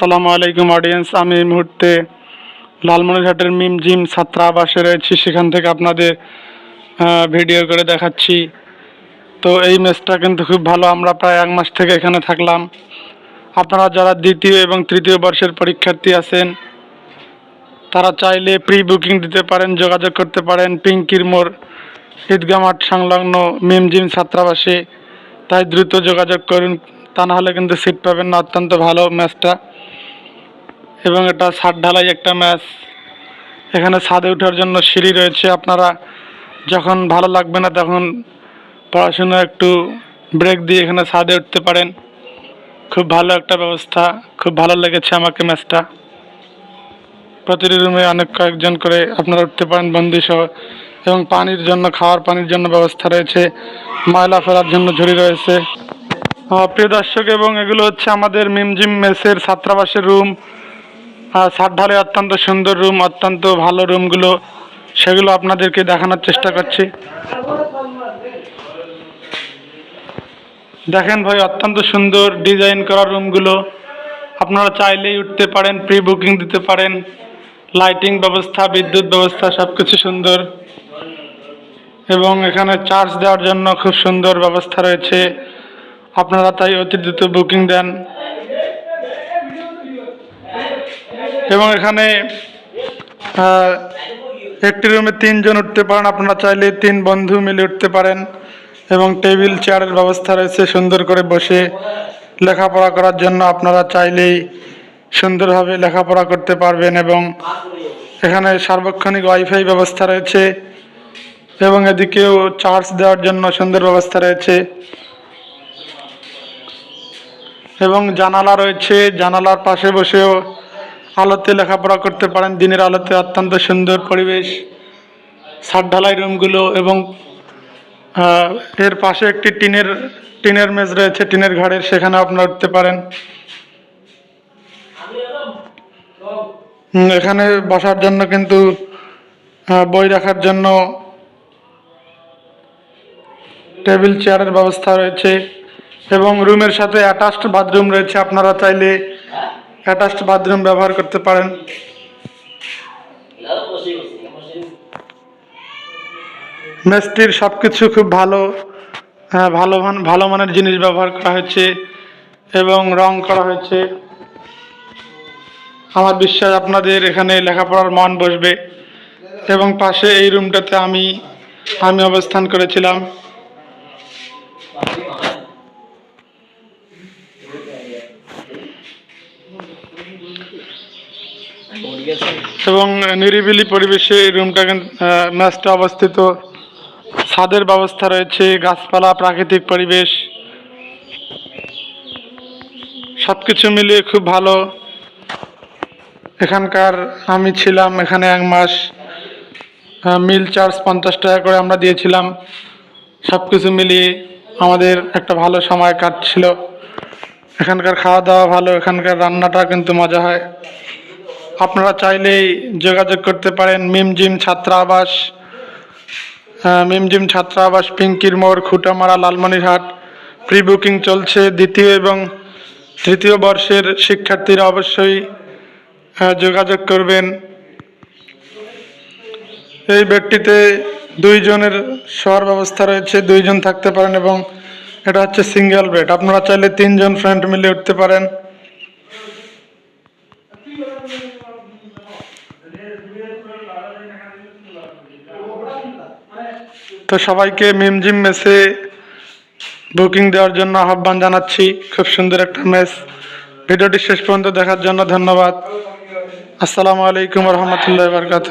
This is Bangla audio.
আসসালামু আলাইকুম অডিয়েন্স আমি এই মুহূর্তে লালমনিরহাটের মিম জিম ছাত্রাবাসে রয়েছি। সেখান থেকে আপনাদের ভিডিও করে দেখাচ্ছি। তো এই ম্যাচটা কিন্তু খুব ভালো, আমরা প্রায় এক মাস থেকে এখানে থাকলাম। আপনারা যারা দ্বিতীয় এবং তৃতীয় বর্ষের পরীক্ষার্থী আছেন, তারা চাইলে প্রি বুকিং দিতে পারেন, যোগাযোগ করতে পারেন পিঙ্কির মোড় ঈদগা মাঠ সংলগ্ন মিম জিম ছাত্রাবাসে। তাই দ্রুত যোগাযোগ করুন। তা না হলে কিন্তু সিট পাবেন না। অত্যন্ত ভালো ম্যাচটা। এবং এটা ছাদ ঢালাই একটা ম্যাচ। এখানে ছাদে ওঠার জন্য সিঁড়ি রয়েছে। আপনারা যখন ভালো লাগবে না তখন পড়াশোনা একটু ব্রেক দিয়ে এখানে ছাদে উঠতে পারেন। খুব ভালো একটা ব্যবস্থা। খুব ভালো লেগেছে আমাকে ম্যাচটা। প্রতিটি রুমে অনেক কয়েকজন করে আপনারা উঠতে পারেন বন্দি সহ এবং পানির জন্য, খাওয়ার পানির জন্য ব্যবস্থা রয়েছে। ময়লা ফেলার জন্য ঝুড়ি রয়েছে। প্রিয় দর্শক, এবং এগুলো হচ্ছে আমাদের মিমজিম মেসের ছাত্রাবাসের রুম। সাত ঢালে অত্যন্ত সুন্দর রুম, অত্যন্ত ভালো রুমগুলো, সেগুলো আপনাদেরকে দেখানোর চেষ্টা করছি। দেখেন ভাই, অত্যন্ত সুন্দর ডিজাইন করা রুমগুলো। আপনারা চাইলেই উঠতে পারেন প্রি বুকিং দিতে পারেন। লাইটিং ব্যবস্থা, বিদ্যুৎ ব্যবস্থা সব কিছু সুন্দর। এবং এখানে চার্জ দেওয়ার জন্য খুব সুন্দর ব্যবস্থা রয়েছে। আপনারা তাই অতি দ্রুত বুকিং দেন। এবং এখানে একটি রুমে তিনজন উঠতে পারেন। আপনারা চাইলে তিন বন্ধু মিলে উঠতে পারেন এবং টেবিল, চেয়ারের ব্যবস্থা রয়েছে সুন্দর করে বসে লেখাপড়া করার জন্য। আপনারা চাইলেই সুন্দরভাবে লেখাপড়া করতে পারবেন এবং এখানে সার্বক্ষণিক ওয়াইফাই ব্যবস্থা রয়েছে এবং এদিকেও চার্জ দেওয়ার জন্য সুন্দর ব্যবস্থা রয়েছে। এবং জানালা রয়েছে। জানালার পাশে বসেও আলোতে লেখাপড়া করতে পারেন। দিনের আলোতে অত্যন্ত সুন্দর পরিবেশ, ছাদ ঢালাই রুমগুলো এবং এর পাশে একটি টিনের টিনের মেজ রয়েছে। টিনের ঘাড়ের সেখানে আপনারা উঠতে পারেন। এখানে বসার জন্য কিন্তু বই রাখার জন্য টেবিল, চেয়ারের ব্যবস্থা রয়েছে। এবং রুমের সাথে অ্যাটাচড বাথরুম রয়েছে। আপনারা চাইলে অ্যাটাচড বাথরুম ব্যবহার করতে পারেন। মেসটির সব কিছু খুব ভালো হ্যাঁ, ভালো ভালো মানের জিনিস ব্যবহার করা হয়েছে এবং রং করা হয়েছে। আমার বিশ্বাস আপনাদের এখানে লেখাপড়ার মন বসবে এবং পাশে এই রুমটাতে আমি আমি অবস্থান করেছিলাম। এবং নিরিবিলি পরিবেশে এই রুমটা ম্যাচটা অবস্থিত। ছাদের ব্যবস্থা রয়েছে, গাছপালা, প্রাকৃতিক পরিবেশ। সব কিছু মিলিয়ে খুব ভালো। এখানকার আমি ছিলাম এখানে এক মাস। মিল চার্জ পঞ্চাশ টাকা করে আমরা দিয়েছিলাম। সব কিছু মিলিয়ে আমাদের একটা ভালো সময় কাটছিল। এখানকার খাওয়া দাওয়া ভালো, এখানকার রান্নাটা কিন্তু মজা হয়। আপনারা চাইলেই যোগাযোগ করতে পারেন। মিমজিম ছাত্রাবাস মিমজিম ছাত্রাবাস, পিঙ্কির মোড়, খুঁটামারা, লালমনিরহাট। প্রি বুকিং চলছে দ্বিতীয় এবং তৃতীয় বর্ষের শিক্ষার্থীরা অবশ্যই যোগাযোগ করবেন। এই বেডটিতে দুইজনের শোয়ার ব্যবস্থা রয়েছে, দুইজন থাকতে পারেন এবং এটা হচ্ছে সিঙ্গেল বেড। আপনারা চাইলে তিনজন ফ্রেন্ড মিলে উঠতে পারেন। তো সবাইকে মিমজিম মেসে বুকিং দেওয়ার জন্য আহ্বান জানাচ্ছি। খুব সুন্দর একটা মেস। ভিডিওটি শেষ পর্যন্ত দেখার জন্য ধন্যবাদ। আসসালামু আলাইকুম রহমতুল্লাহ বারকাত